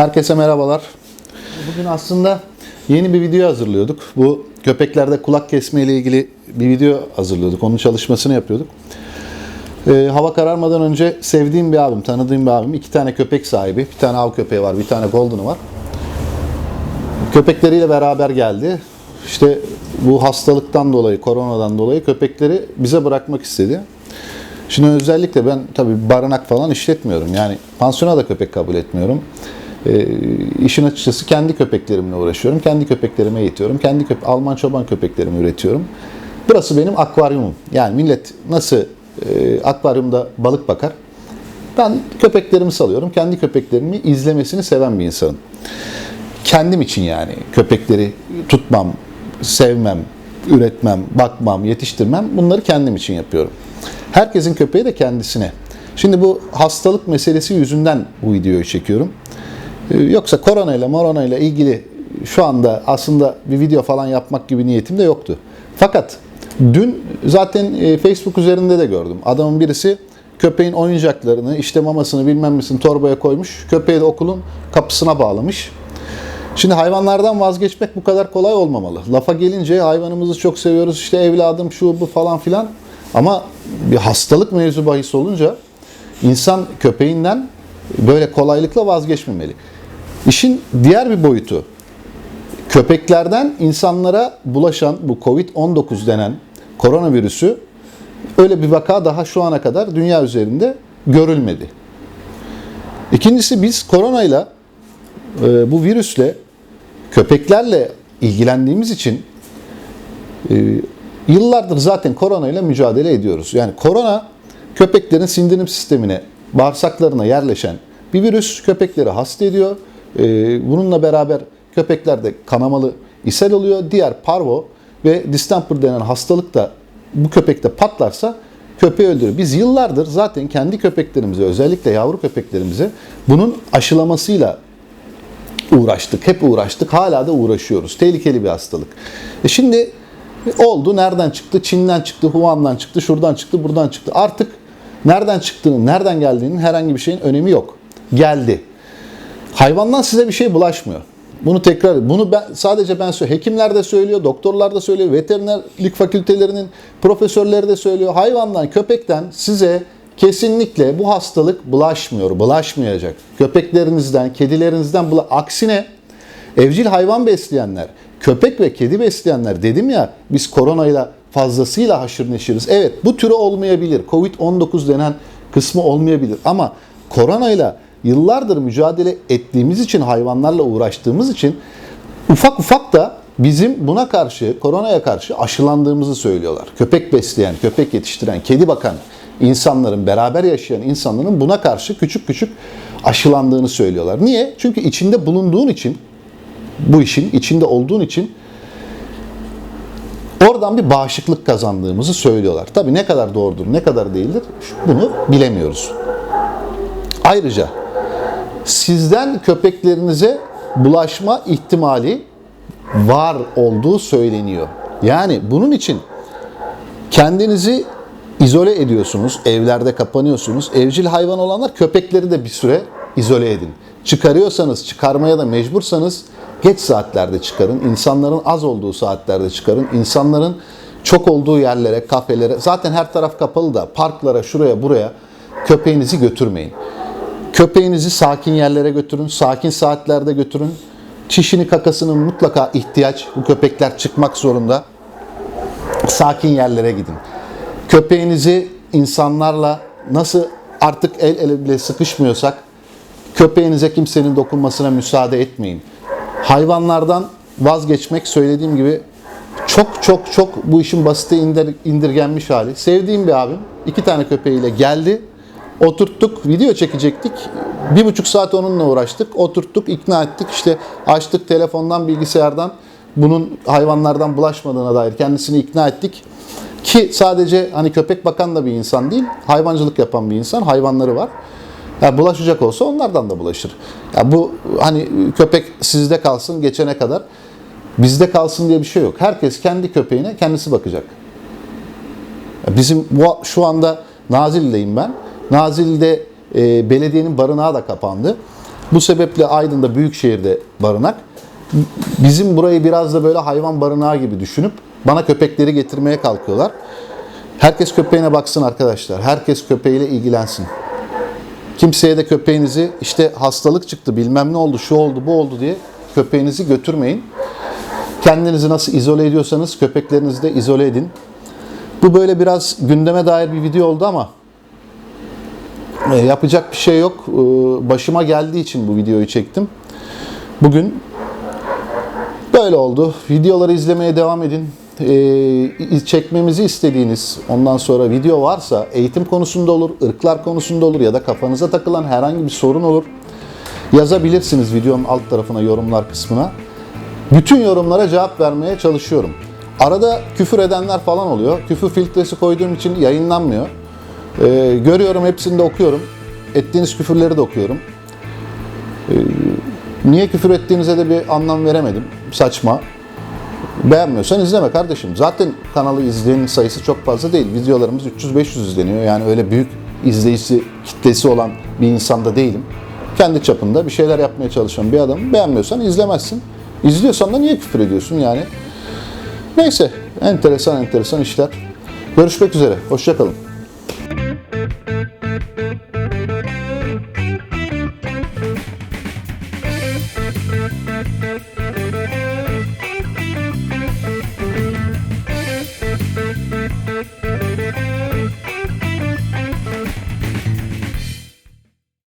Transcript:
Herkese merhabalar. Bugün aslında yeni bir video hazırlıyorduk. Bu köpeklerde kulak kesme ile ilgili bir video hazırlıyorduk. Onun çalışmasını yapıyorduk. Ee, hava kararmadan önce sevdiğim bir abim, tanıdığım bir abim. iki tane köpek sahibi. Bir tane av köpeği var, bir tane golden'ı var. Köpekleriyle beraber geldi. İşte bu hastalıktan dolayı, koronadan dolayı köpekleri bize bırakmak istedi. Şimdi özellikle ben tabii barınak falan işletmiyorum. Yani pansiyona da köpek kabul etmiyorum. E, işin açıkçası kendi köpeklerimle uğraşıyorum. Kendi köpeklerimi eğitiyorum. Kendi köpe Alman çoban köpeklerimi üretiyorum. Burası benim akvaryumum. Yani millet nasıl e, akvaryumda balık bakar. Ben köpeklerimi salıyorum. Kendi köpeklerimi izlemesini seven bir insanım. Kendim için yani köpekleri tutmam, sevmem, üretmem, bakmam, yetiştirmem bunları kendim için yapıyorum. Herkesin köpeği de kendisine. Şimdi bu hastalık meselesi yüzünden bu videoyu çekiyorum. Ee, Yoksa korona ile morona ile ilgili şu anda aslında bir video falan yapmak gibi niyetim de yoktu. Fakat dün zaten e, Facebook üzerinde de gördüm. Adamın birisi köpeğin oyuncaklarını, işte mamasını bilmem nesini torbaya koymuş. Köpeği de okulun kapısına bağlamış. Şimdi hayvanlardan vazgeçmek bu kadar kolay olmamalı. Lafa gelince hayvanımızı çok seviyoruz işte evladım şu bu falan filan. Ama bir hastalık mevzu bahis olunca insan köpeğinden böyle kolaylıkla vazgeçmemeli. İşin diğer bir boyutu köpeklerden insanlara bulaşan bu Covid-19 denen koronavirüsü öyle bir vaka daha şu ana kadar dünya üzerinde görülmedi. İkincisi biz koronayla e, bu virüsle köpeklerle ilgilendiğimiz için e, yıllardır zaten koronayla mücadele ediyoruz. Yani korona köpeklerin sindirim sistemine, bağırsaklarına yerleşen bir virüs köpekleri hasta ediyor. E, bununla beraber köpeklerde kanamalı ishal oluyor. Diğer parvo ve distemper denen hastalık da bu köpekte patlarsa köpeği öldürüyor. Biz yıllardır zaten kendi köpeklerimize özellikle yavru köpeklerimize bunun aşılamasıyla uğraştık. Hep uğraştık. Hala da uğraşıyoruz. Tehlikeli bir hastalık. E şimdi oldu. Nereden çıktı? Çin'den çıktı, Wuhan'dan çıktı, şuradan çıktı, buradan çıktı. Artık nereden çıktığının, nereden geldiğinin herhangi bir şeyin önemi yok. Geldi. Hayvandan size bir şey bulaşmıyor. Bunu tekrar, bunu ben, sadece ben söylüyorum. Hekimler de söylüyor, doktorlar da söylüyor, veterinerlik fakültelerinin profesörleri de söylüyor. Hayvandan, köpekten size kesinlikle bu hastalık bulaşmıyor, bulaşmayacak. Köpeklerinizden, kedilerinizden bula aksine evcil hayvan besleyenler, köpek ve kedi besleyenler dedim ya biz koronayla fazlasıyla haşır neşiriz. Evet bu türü olmayabilir. Covid-19 denen kısmı olmayabilir ama koronayla yıllardır mücadele ettiğimiz için hayvanlarla uğraştığımız için ufak ufak da bizim buna karşı, koronaya karşı aşılandığımızı söylüyorlar. Köpek besleyen, köpek yetiştiren, kedi bakan insanların, beraber yaşayan insanların buna karşı küçük küçük aşılandığını söylüyorlar. Niye? Çünkü içinde bulunduğun için, bu işin içinde olduğun için oradan bir bağışıklık kazandığımızı söylüyorlar. Tabii ne kadar doğrudur, ne kadar değildir bunu bilemiyoruz. Ayrıca sizden köpeklerinize bulaşma ihtimali var olduğu söyleniyor. Yani bunun için kendinizi izole ediyorsunuz, evlerde kapanıyorsunuz. Evcil hayvan olanlar köpekleri de bir süre izole edin. Çıkarıyorsanız, çıkarmaya da mecbursanız geç saatlerde çıkarın. İnsanların az olduğu saatlerde çıkarın. İnsanların çok olduğu yerlere, kafelere, zaten her taraf kapalı da parklara, şuraya, buraya köpeğinizi götürmeyin. Köpeğinizi sakin yerlere götürün, sakin saatlerde götürün. Çişini kakasının mutlaka ihtiyaç. Bu köpekler çıkmak zorunda. Sakin yerlere gidin. Köpeğinizi insanlarla nasıl artık el ele bile sıkışmıyorsak köpeğinize kimsenin dokunmasına müsaade etmeyin. Hayvanlardan vazgeçmek söylediğim gibi çok çok çok bu işin basite indir, indirgenmiş hali. Sevdiğim bir abim iki tane köpeğiyle geldi. Oturttuk, video çekecektik. Bir buçuk saat onunla uğraştık. Oturttuk, ikna ettik. İşte açtık telefondan, bilgisayardan bunun hayvanlardan bulaşmadığına dair kendisini ikna ettik. Ki sadece hani köpek bakan da bir insan değil, hayvancılık yapan bir insan, hayvanları var. Ya bulaşacak olsa onlardan da bulaşır. Ya bu hani köpek sizde kalsın geçene kadar bizde kalsın diye bir şey yok. Herkes kendi köpeğine kendisi bakacak. Bizim bu şu anda Nazilli'deyim ben. Nazilli'de e, belediyenin barınağı da kapandı. Bu sebeple Aydın'da büyük şehirde barınak. Bizim burayı biraz da böyle hayvan barınağı gibi düşünüp bana köpekleri getirmeye kalkıyorlar. Herkes köpeğine baksın arkadaşlar. Herkes köpeğiyle ilgilensin. Kimseye de köpeğinizi işte hastalık çıktı bilmem ne oldu şu oldu bu oldu diye köpeğinizi götürmeyin. Kendinizi nasıl izole ediyorsanız köpeklerinizi de izole edin. Bu böyle biraz gündeme dair bir video oldu ama yapacak bir şey yok. E, Başıma geldiği için bu videoyu çektim. Bugün böyle oldu. Videoları izlemeye devam edin. E, çekmemizi istediğiniz ondan sonra video varsa eğitim konusunda olur, ırklar konusunda olur ya da kafanıza takılan herhangi bir sorun olur. Yazabilirsiniz videonun alt tarafına yorumlar kısmına. Bütün yorumlara cevap vermeye çalışıyorum. Arada küfür edenler falan oluyor. Küfür filtresi koyduğum için yayınlanmıyor. Ee, görüyorum hepsini de okuyorum. Ettiğiniz küfürleri de okuyorum. Ee, niye küfür ettiğinize de bir anlam veremedim. Saçma. Beğenmiyorsan izleme kardeşim. Zaten kanalı izleyen sayısı çok fazla değil. Videolarımız 300-500 izleniyor. Yani öyle büyük izleyicisi kitlesi olan bir insanda değilim. Kendi çapında bir şeyler yapmaya çalışan bir adamım. Beğenmiyorsan izlemezsin. İzliyorsan da niye küfür ediyorsun yani? Neyse, enteresan enteresan işler. Görüşmek üzere, hoşçakalın. Thank you.